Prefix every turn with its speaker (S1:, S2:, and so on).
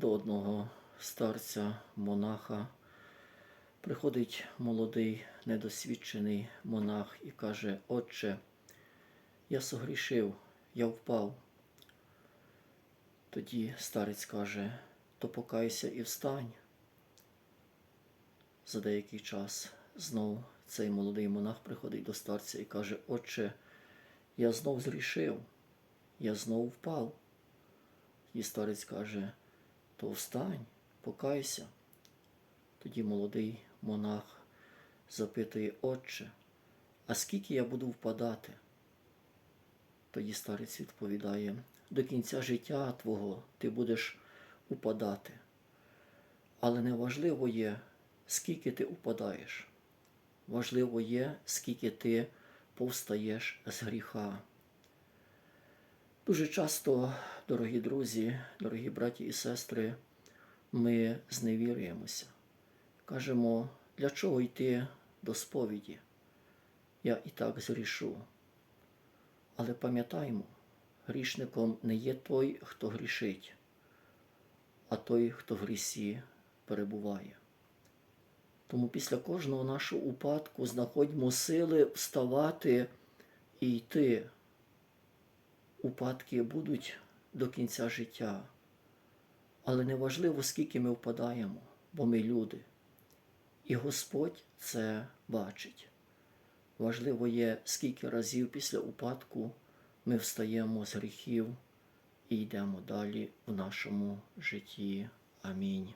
S1: до одного старця, монаха. Приходить молодий, недосвідчений монах і каже: Отче, я согрішив, я впав. Тоді старець каже, то покайся і встань. За деякий час знов цей молодий монах приходить до старця і каже, Отче, я знов зрішив, я знов впав. І старець каже, то встань, покайся. Тоді молодий монах запитує, Отче, а скільки я буду впадати? Тоді старець відповідає, до кінця життя твого ти будеш упадати. Але не важливо є, скільки ти упадаєш. Важливо є, скільки ти повстаєш з гріха. Дуже часто, дорогі друзі, дорогі браті і сестри, ми зневірюємося. Кажемо, для чого йти до сповіді? Я і так зрішу. Але пам'ятаймо, грішником не є той, хто грішить, а той, хто в грісі перебуває. Тому після кожного нашого упадку знаходьмо сили вставати і йти. Упадки будуть до кінця життя. Але не важливо, скільки ми впадаємо, бо ми люди. І Господь це бачить. Важливо є, скільки разів після упадку ми встаємо з гріхів і йдемо далі в нашому житті. Амінь.